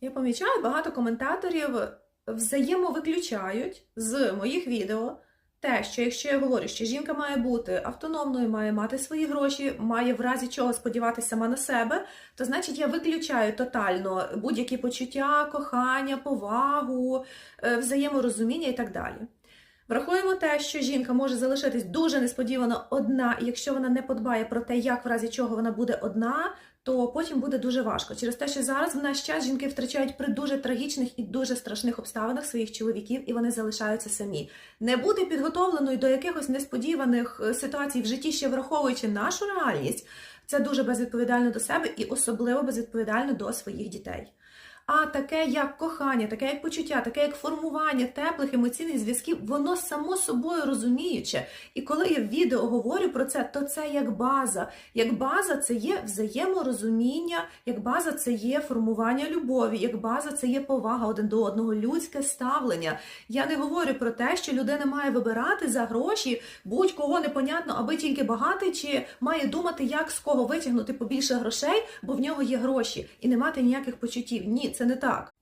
Я помічаю, багато коментаторів взаємовиключають з моїх відео те, що якщо я говорю, що жінка має бути автономною, має мати свої гроші, має в разі чого сподіватися сама на себе, то значить я виключаю тотально будь-які почуття, кохання, повагу, е, взаєморозуміння і так далі. Врахуємо те, що жінка може залишитись дуже несподівано одна, і якщо вона не подбає про те, як в разі чого вона буде одна, то потім буде дуже важко. Через те, що зараз в наш час жінки втрачають при дуже трагічних і дуже страшних обставинах своїх чоловіків, і вони залишаються самі. Не бути підготовленою до якихось несподіваних е, ситуацій в житті, ще враховуючи нашу реальність, це дуже безвідповідально до себе і особливо безвідповідально до своїх дітей. А таке, як кохання, таке як почуття, таке як формування теплих емоційних зв'язків, воно само собою розуміюче. І коли я в відео говорю про це, то це як база. Як база це є взаєморозуміння, як база це є формування любові, як база це є повага один до одного, людське ставлення. Я не говорю про те, що людина має вибирати за гроші будь-кого непонятно, аби тільки багатий, чи має думати, як з кого витягнути побільше грошей, бо в нього є гроші, і не мати ніяких почуттів. Ні, це не так.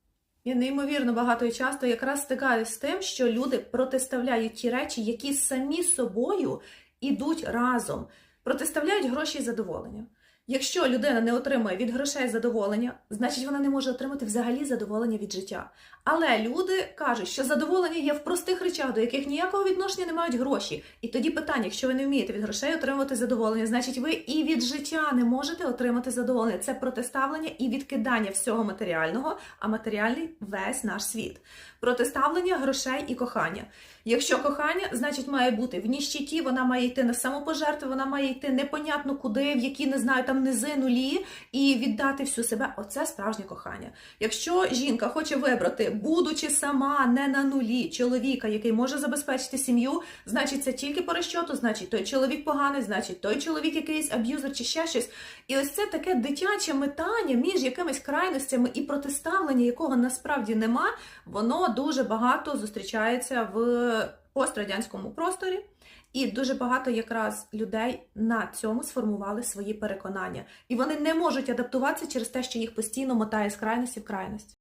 Я неймовірно багато і часто якраз стикаюся з тим, що люди протиставляють ті речі, які самі собою ідуть разом, протиставляють гроші і задоволення. Якщо людина не отримує від грошей задоволення, значить вона не може отримати взагалі задоволення від життя. Але люди кажуть, що задоволення є в простих речах, до яких ніякого відношення не мають гроші. І тоді питання, якщо ви не вмієте від грошей отримувати задоволення, значить ви і від життя не можете отримати задоволення. Це протиставлення і відкидання всього матеріального, а матеріальний весь наш світ. Протиставлення грошей і кохання. Якщо кохання, значить має бути в ніщиті, вона має йти на самопожертву, вона має йти непонятно куди, в які не знаю там низи, нулі, і віддати всю себе. Оце справжнє кохання. Якщо жінка хоче вибрати, будучи сама не на нулі, чоловіка, який може забезпечити сім'ю, значить це тільки по розчоту, значить той чоловік поганий, значить той чоловік якийсь аб'юзер чи ще щось. І ось це таке дитяче метання між якимись крайностями і протиставлення, якого насправді нема, воно дуже багато зустрічається в пострадянському просторі. І дуже багато якраз людей на цьому сформували свої переконання, і вони не можуть адаптуватися через те, що їх постійно мотає з крайності в крайність.